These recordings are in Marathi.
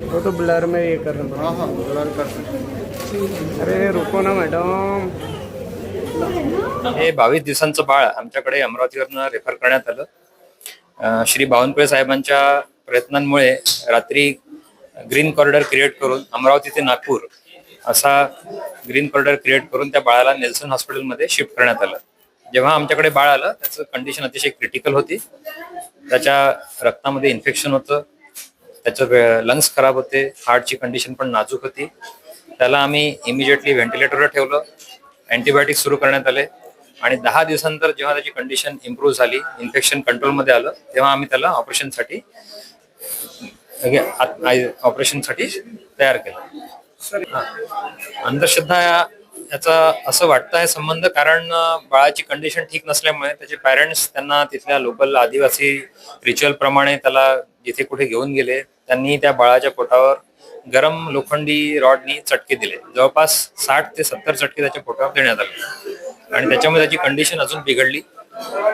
वो तो ब्लर में ये कर रहा हाँ। हाँ ब्लर कर हूँ। अरे रुको ना मॅडम। हे बावीस दिवसांचं बाळ आमच्याकडे अमरावतीवरनं रेफर करण्यात आलं. श्री बावनकुळे साहेबांच्या प्रयत्नांमुळे रात्री ग्रीन कॉरिडॉर क्रिएट करून अमरावती ते नागपूर असा ग्रीन कॉरिडॉर क्रिएट करून त्या बाळाला नेल्सन हॉस्पिटलमध्ये शिफ्ट करण्यात आलं. जेव्हा आमच्याकडे बाळ आलं त्याचं कंडिशन अतिशय क्रिटिकल होती. त्याच्या रक्तामध्ये इन्फेक्शन होतं. त्याचं लंग्स खराब होते हार्टची कंडिशन पण नाजूक होती. त्याला आम्ही इमिजिएटली व्हेंटिलेटरवर ठेवलं. अँटीबायोटिक सुरू करण्यात आले. आणि दहा दिवसानंतर जेव्हा त्याची कंडिशन इम्प्रूव्ह झाली इन्फेक्शन कंट्रोलमध्ये आलं तेव्हा आम्ही त्याला ऑपरेशनसाठी ऑपरेशनसाठी तयार केलं. अंधश्रद्धा याचा असं वाटतं आहे संबंध कारण बाळाची कंडिशन ठीक नसल्यामुळे त्याचे पॅरेंट्स त्यांना तिथल्या लोकल आदिवासी रिच्युअल प्रमाणे त्याला जिथे कुठे घेऊन गेले त्यांनी त्या बाळाच्या पोटावर गरम लोखंडी रॉडनी चटके दिले. जवळपास साठ ते सत्तर चटके त्याच्या पोटावर देण्यात आले. आणि त्याच्यामुळे त्याची कंडिशन अजून बिघडली.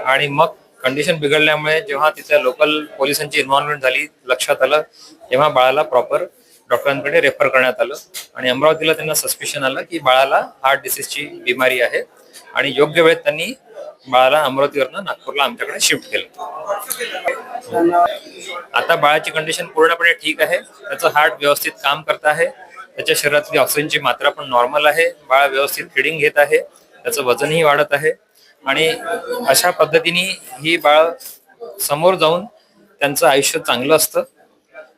आणि मग कंडिशन बिघडल्यामुळे जेव्हा तिथल्या लोकल पोलिसांची इन्व्हॉल्वमेंट झाली लक्षात आलं तेव्हा बाळाला प्रॉपर डॉक्टरांकडे रेफर करण्यात आलं. आणि अमरावतीला त्यांना सस्पिशन आलं की बाळाला हार्ट डिसीजची बिमारी आहे. आणि योग्य वेळेत त्यांनी बाळाला अमरावतीवरनं नागपूरला आमच्याकडे शिफ्ट केलं. आता बाळाची कंडिशन पूर्णपणे ठीक आहे. त्याचं हार्ट व्यवस्थित काम करत आहे. त्याच्या शरीरातली ऑक्सिजनची मात्रा पण नॉर्मल आहे. बाळ व्यवस्थित फिडिंग घेत आहे. त्याचं वजनही वाढत आहे. आणि अशा पद्धतीने ही बाळ समोर जाऊन त्यांचं आयुष्य चांगलं असतं.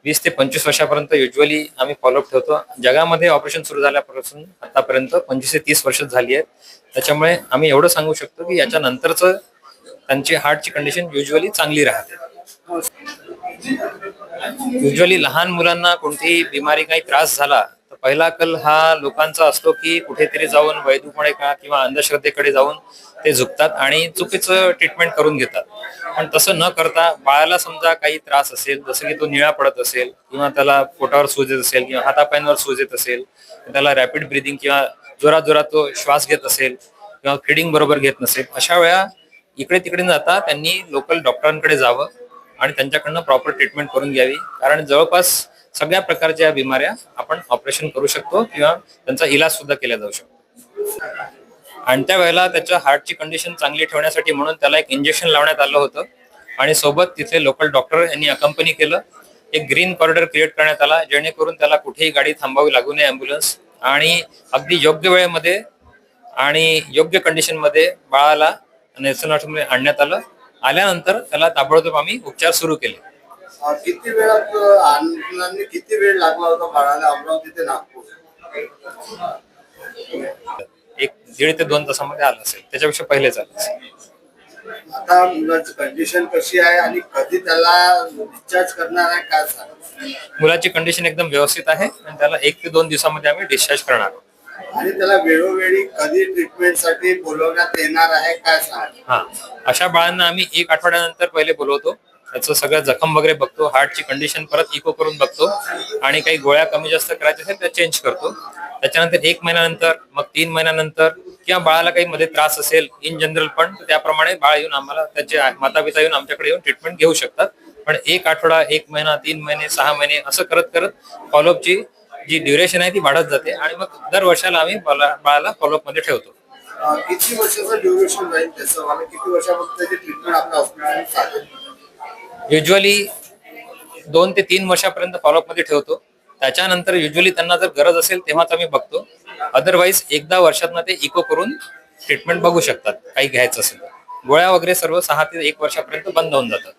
वीस ते पंचवीस वर्षापर्यंत युजली आम्ही फॉलोअप ठेवतो. जगामध्ये ऑपरेशन सुरू झाल्यापासून आतापर्यंत पंचवीस ते तीस वर्ष झाली आहेत. त्याच्यामुळे आम्ही एवढं सांगू शकतो की याच्या नंतरच त्यांची हार्टची कंडिशन युजली चांगली राहते. युजली लहान मुलांना कोणतीही बिमारी काही त्रास झाला तर पहिला कल हा लोकांचा असतो की कुठेतरी जाऊन वैद्यकडे का किंवा अंधश्रद्धेकडे जाऊन ते झुकतात आणि चुकीचं ट्रीटमेंट करून घेतात. पण तसं न करता बाळाला समजा काही त्रास असेल जसं की तो निळा पडत असेल किंवा त्याला पोटावर सूज येत असेल किंवा हातापायांवर सूज येत असेल त्याला रॅपिड ब्रिदिंग किंवा जोरात जोरात तो श्वास घेत असेल किंवा फिडिंग बरोबर घेत नसेल अशा वेळा इकडे तिकडे जाता त्यांनी लोकल डॉक्टरांकडे जावं आणि त्यांच्याकडनं प्रॉपर ट्रीटमेंट करून घ्यावी. कारण जवळपास सगळ्या प्रकारच्या बिमाऱ्या आपण ऑपरेशन करू शकतो किंवा त्यांचा इलाज सुद्धा केला जाऊ शकतो. आणि त्या वेळेला त्याच्या हार्टची कंडिशन चांगली ठेवण्यासाठी म्हणून त्याला एक इंजेक्शन लावण्यात आलं होतं. आणि सोबत तिथे लोकल डॉक्टर यांनी अकंपनी केलं. एक ग्रीन कॉरिडॉर क्रिएट करण्यात आला जेणेकरून त्याला कुठेही गाडी थांबावी लागू नये अँब्युलन्स आणि अगदी योग्य वेळेमध्ये आणि योग्य कंडिशनमध्ये बाळाला नेसन हॉस्पिटलमध्ये आणण्यात आलं. आल्यानंतर त्याला ताबडतोब आम्ही उपचार सुरू केले. किती वेळात किती वेळ लागला होता बाळाला अमरावती ते नागपूर? दीड ते दोन तासामध्ये आलं असेल. त्याच्यापेक्षा पहिलेच आलं असेल. आता मुलाची कंडिशन कशी आहे आणि कधी त्याला डिस्चार्ज करणार आहे काय सांग? मुलाची कंडिशन एकदम व्यवस्थित आहे आणि त्याला एक ते दोन दिवसामध्ये आम्ही डिस्चार्ज करणार आहोत. आणि त्याला वेळोवेळी कधी ट्रीटमेंटसाठी बोलवण्यात येणार आहे काय सांग? हा. अशा बाळांना आम्ही एक आठवड्यानंतर पहिले बोलवतो. त्याचं सगळं जखम वगैरे बघतो हार्टची कंडिशन परत इको करून बघतो आणि काही गोळ्या कमी जास्त करायच्या असेल त्या चेंज करतो. त्याच्यानंतर एक महिन्यानंतर मग तीन महिन्यानंतर किंवा बाळाला काही मध्ये त्रास असेल इन जनरल पण त्याप्रमाणे बाळ येऊन आम्हाला त्याचे माता पिता येऊन आमच्याकडे येऊन ट्रीटमेंट घेऊ शकतात. पण एक आठवडा एक महिना तीन महिने सहा महिने असं करत करत फॉलोअपची जी ड्युरेशन आहे ती वाढत जाते आणि मग दर वर्षाला आम्ही बाळा- बाळाला फॉलोअपमध्ये ठेवतो. किती वर्षाचं ड्युरेशन राहील त्याचं? मला किती वर्षापर्यंत त्याची ट्रीटमेंट आपल्या हॉस्पिटलमध्ये चालेल? युजली दोन ते तीन वर्षापर्यंत फॉलोअपमध्ये ठेवतो. त्याच्यानंतर युजली त्यांना जर गरज असेल तेव्हाच आम्ही बघतो. अदरवाईज एकदा वर्षातनं ते इको करून ट्रीटमेंट बघू शकतात. काही घ्यायचं असेल गोळ्या वगैरे सर्व सहा ते एक वर्षापर्यंत बंद होऊन जातात.